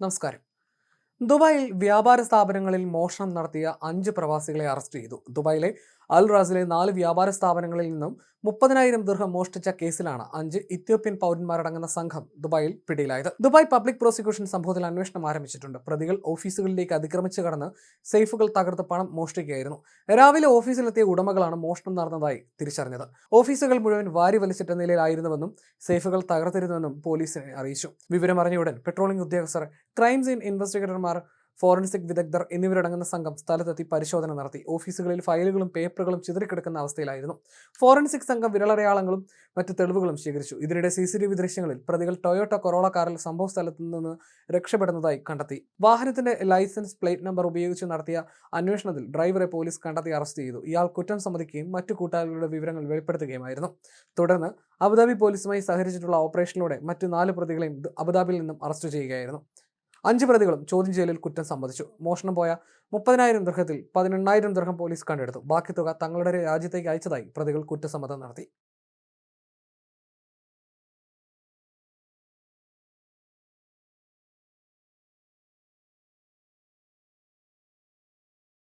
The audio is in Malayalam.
നമസ്കാരം. ദുബായിൽ വ്യാപാര സ്ഥാപനങ്ങളിൽ മോഷണം നടത്തിയ അഞ്ച് പ്രവാസികളെ അറസ്റ്റ് ചെയ്തു. ദുബായിലെ അൽ റാസിലെ നാല് വ്യാപാര സ്ഥാപനങ്ങളിൽ നിന്നും മുപ്പതിനായിരം ദീർഘം മോഷ്ടിച്ച കേസിലാണ് അഞ്ച് ഇത്യോപ്യൻ പൗരന്മാരടങ്ങുന്ന സംഘം ദുബായിൽ പിടിയിലായത്. ദുബായ് പബ്ലിക് പ്രോസിക്യൂഷൻ സംഭവത്തിൽ അന്വേഷണം ആരംഭിച്ചിട്ടുണ്ട്. പ്രതികൾ ഓഫീസുകളിലേക്ക് അതിക്രമിച്ചു കടന്ന് സേഫുകൾ തകർത്ത് പണം മോഷ്ടിക്കുകയായിരുന്നു. രാവിലെ ഓഫീസിലെത്തിയ ഉടമകളാണ് മോഷണം നടന്നതായി തിരിച്ചറിഞ്ഞത്. ഓഫീസുകൾ മുഴുവൻ വാരി വലിച്ചിട്ട നിലയിലായിരുന്നുവെന്നും സേഫുകൾ തകർത്തിരുന്നുവെന്നും പോലീസിനെ അറിയിച്ചു. വിവരമറിഞ്ഞ ഉടൻ പെട്രോളിംഗ് ഉദ്യോഗസ്ഥർ ക്രൈം സീൻ ഇൻവെസ്റ്റിഗേറ്റർമാർ ഫോറൻസിക് വിദഗ്ധർ എന്നിവരടങ്ങുന്ന സംഘം സ്ഥലത്തെത്തി പരിശോധന നടത്തി. ഓഫീസുകളിൽ ഫയലുകളും പേപ്പറുകളും ചിതറിക്കിടക്കുന്ന അവസ്ഥയിലായിരുന്നു. ഫോറൻസിക് സംഘം വിരളടയാളങ്ങളും മറ്റ് തെളിവുകളും ശേഖരിച്ചു. ഇതിനിടെ സി സി ടി വി ദൃശ്യങ്ങളിൽ പ്രതികൾ ടൊയോട്ട കൊറോള കാറിൽ സംഭവ സ്ഥലത്ത് നിന്ന് രക്ഷപ്പെടുന്നതായി കണ്ടെത്തി. വാഹനത്തിന്റെ ലൈസൻസ് പ്ലേറ്റ് നമ്പർ ഉപയോഗിച്ച് നടത്തിയ അന്വേഷണത്തിൽ ഡ്രൈവറെ പോലീസ് കണ്ടെത്തി അറസ്റ്റ് ചെയ്തു. ഇയാൾ കുറ്റം സമ്മതിക്കുകയും മറ്റു കൂട്ടാളികളുടെ വിവരങ്ങൾ വെളിപ്പെടുത്തുകയുമായിരുന്നു. തുടർന്ന് അബുദാബി പോലീസുമായി സഹകരിച്ചിട്ടുള്ള ഓപ്പറേഷനിലൂടെ മറ്റു നാല് പ്രതികളെയും അബുദാബിയിൽ നിന്നും അറസ്റ്റ് ചെയ്യുകയായിരുന്നു. അഞ്ച് പ്രതികളും ചോദ്യം ചെയ്യലിൽ കുറ്റം സമ്മതിച്ചു. മോഷണം പോയ മുപ്പതിനായിരം ദൃഹത്തിൽ പതിനെണ്ണായിരം ദൃഹം പോലീസ് കണ്ടെടുത്തു. ബാക്കി തുക തങ്ങളുടെ രാജ്യത്തേക്ക് അയച്ചതായി പ്രതികൾ കുറ്റസമ്മതം നടത്തി.